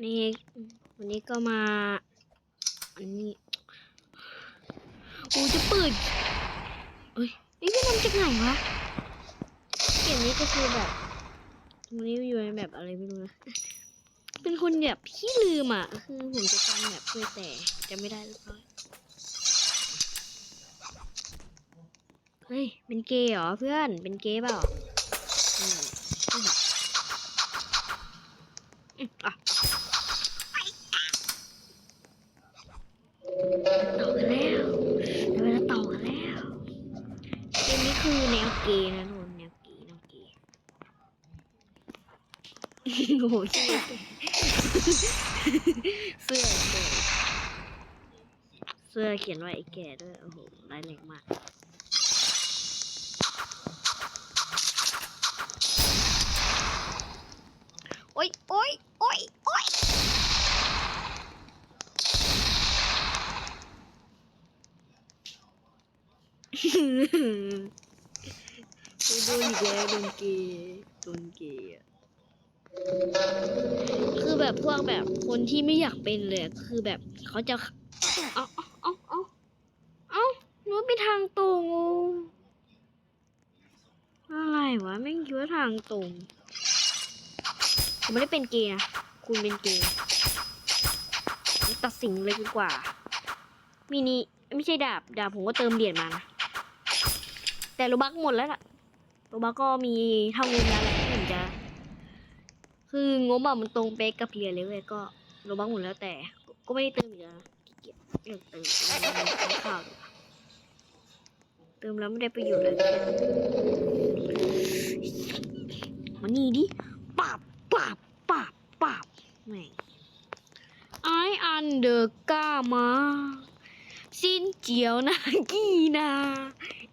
ันนี้วันนี้ก็มา อันนี้โอ้จะเปิดเอ้ยนี่พี่นำจากไหนวะเกมนี้ก็คือแบบวันนี้อยู่ในแบบอะไรไม่รู้นะ เป็นคนแบบขี้ลืมอะ คือผมจะจำแบบด้วยแต่จะไม่ได้หรือเปล่าเฮ้ย เป็นเกย์เหรอเพื่อน เป็นเกย์เปล่า คือแนวเกย์นะทุกคนแนวเกย์แนวเกย์โอ้โหเสื้อเสื้อเสื้อเขียนว่าไอ้แก่ด้วยโอ้โหร้ายแรงมากโอ๊ยโอ๊ยโอ๊ยโอ๊ย โดนอีกแล้วโดนเกย์โดนเกย์คือแบบพวกแบบคนที่ไม่อยากเป็นเลยคือแบบเขาจะเอาเอาเอาเอาเอานู้ไปทางตรงอะไรวะแม่คิดว่าทางตรงผมไม่ได้เป็นเกย์นะคุณเป็นเกย์ตัดสินเลยดีกว่ามินิไม่ใช่ดาบดาบผมก็เติมเหรียญมานะแต่โลบักหมดแล้วล่ะ โลบักก็มีเท่างบแล้วแหละที่ผมจะ คืองบอะมันตรงเป๊กกับเพียเลยเว้ยก็โลบักหมดแล้วแต่ ก็ไม่ได้เติมอีกแล้วขี้เกียจเลิกเติมเอาข้าวเติมแล้วไม่ได้ประโยชน์อะไรมานี่ดิปาบปาบปาบปาบแม่งไออันเดอร์ก้ามาซินเจียวนากีนา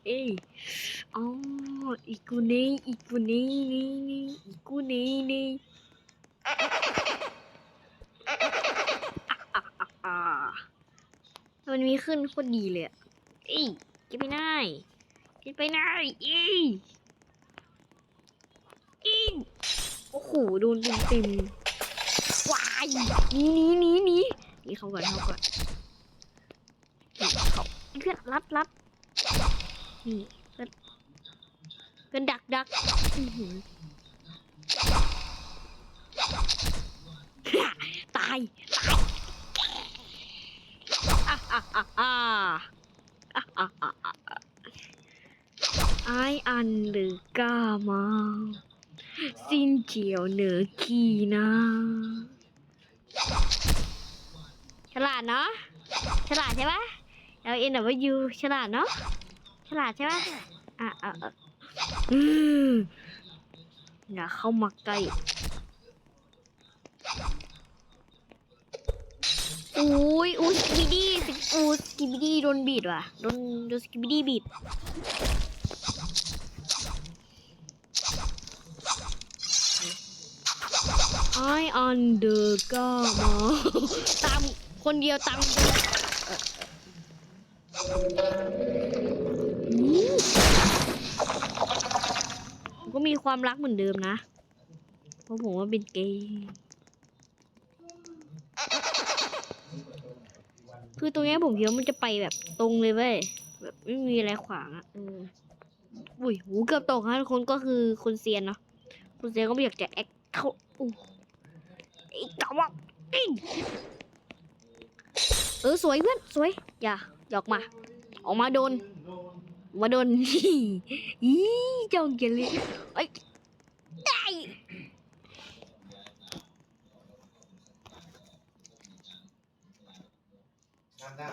เอ้ย อ๋ออีกูนี่อีกูนี่นี่นี่อีกูนี่นี่อะอ่มันมีขึ้นโคตรดีเลยอะอ้ยจะไปไหนจะไปไหนอ้ยเอ้ยโอ้โหโดนเต็มเต็มๆว้ายนี่นี่นี่นี่นี่เขาก่อนเขาก่อนนี่เขาเพื่อนรัดรัดนี่ กันดักดักตายไออันหรือกามาสิ้นเจียวเหนือขีนะฉลาดเนาะฉลาดใช่ปะ L ยูฉลาดเนาะฉลาดใช่ปะอะเออ อย่าเข้ามาใกล้อุ้ยอุ้ยสกิบดี้สกิอู้สกิบดี้โดนบีดว่ะโดนโดนสกิบดี้บีดไออันเดอร์ก็มาตามคนเดียวตามคนเดียวอืมผม ก็มีความรักเหมือนเดิมนะ เพราะผมว่าเป็นเกย์คือตรงเนี้ยผมคิดว่ามันจะไปแบบตรงเลยเว้ยแบบไม่มีอะไรขวางอะ่ะเอออุ้ยหูเกือบตกฮะทุกคนก็คือคนเซียนเนาะคนเซียนก็ไม่อยากจะแอคเข้าอู้ไอ้กะว่าอิงเออสวยเพื่อนสวยอย่าหยอกมา ออกมาโดน มาโดนอีจองเกลีไอ้ยได้นั่นน่ะ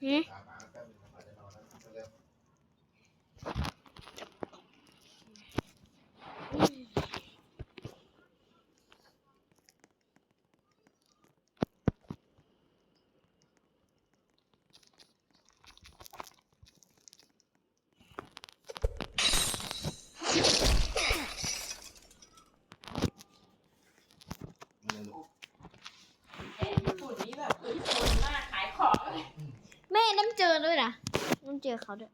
เฮ้ยตามมา 对了嗯这个好的